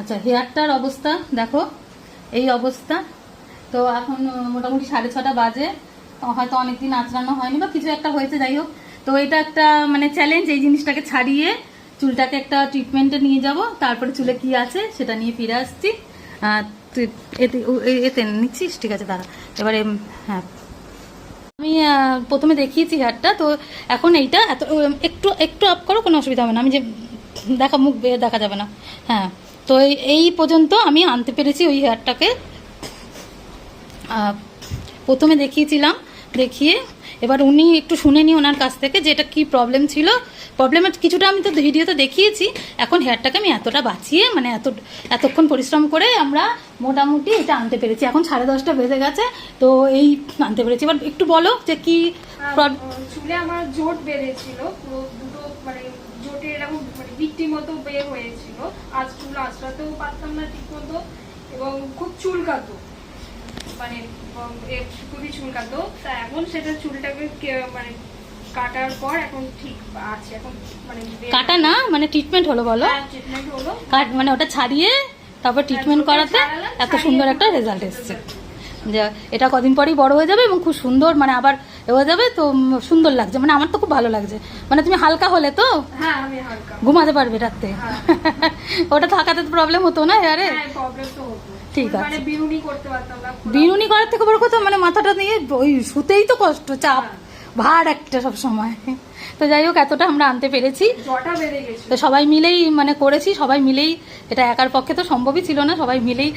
আচ্ছা হেয়ারটার অবস্থা, দেখো, এই অবস্থা। তো এখন মোটামুটি সাড়ে ছটা বাজে। হয়তো অনেকদিন আঁচড়ানো হয়নি বা কিছু একটা হয়েছে, যাই হোক। তো এটা একটা মানে চ্যালেঞ্জ এই জিনিসটাকে ছাড়িয়ে চুলটাকে একটা ট্রিটমেন্টে নিয়ে যাব। তারপরে চুলে কি আছে সেটা নিয়ে ফিরে আসছি। এতে নিচ্ছিস? ঠিক আছে, দাঁড়া। এবারে হ্যাঁ। আমি প্রথমে দেখিয়েছি হেয়ারটা তো এখন এইটা এত একটু একটু আপ করো, কোনো অসুবিধা হবে না। আমি যে দেখা, মুখ দেখা যাবে না। হ্যাঁ। তো এই- পর্যন্ত আমি আনতে পেরেছি ওই হেয়ারটাকে প্রথমে দেখিয়েছিলাম দেখিয়ে এবার উনি একটু শুনে নি ওনার কাছ থেকে যে এটা কী প্রবলেম ছিল। প্রবলেমের কিছুটা আমি তো ভিডিওতে দেখিয়েছি এখন হেয়ারটাকে আমি এতটা বাঁচিয়ে মানে এত এতক্ষণ পরিশ্রম করে আমরা মোটামুটি এটা আনতে পেরেছি। এখন সাড়ে দশটা বেজে গেছে তো এই আনতে পেরেছি। এবার একটু বলো যে কি চুলে আমার জোট বেড়েছিল দুটো মানে বিট্টি মতো বের হয়েছিল। আজ চুল আঁচড়াতেও পারতাম না ঠিক মতো এবং খুব চুলকাতো মানে খুবই চুলকাতো তা এখন সেটা চুলটাকে মানে কাটার পর এখন ঠিক আছে। এখন মানে কাটা না মানে ট্রিটমেন্ট হলো বলো? হ্যাঁ, treatment হলো। কাট মানে ওটা ছাড়িয়ে তারপর ট্রিটমেন্ট করাতে এত সুন্দর একটা রেজাল্ট এসছে। যে এটা কদিন পরেই বড় হয়ে যাবে এবং খুব সুন্দর মানে আবার এ হয়ে যাবে তো সুন্দর লাগছে। মানে আমার তো খুব ভালো লাগছে। মানে তুমি হালকা হলে তো হ্যাঁ ঘুমাতে পারবে রাত্রে। হ্যাঁ। ওটা থাকাতে তো প্রবলেম হতো না আরে। হ্যাঁ ঠিক আছে। মানে বিনুনি করার থেকে বড় কথা মানে মাথাটা নিয়ে ওই শুতেই তো কষ্ট চাপ ভার একটা সব সময় তো যাই হোক এতটা আমরা আনতে পেরেছি। তো সবাই মিলেই মানে করেছি সবাই মিলেই এটা একার পক্ষে তো সম্ভবই ছিল না সবাই মিলেই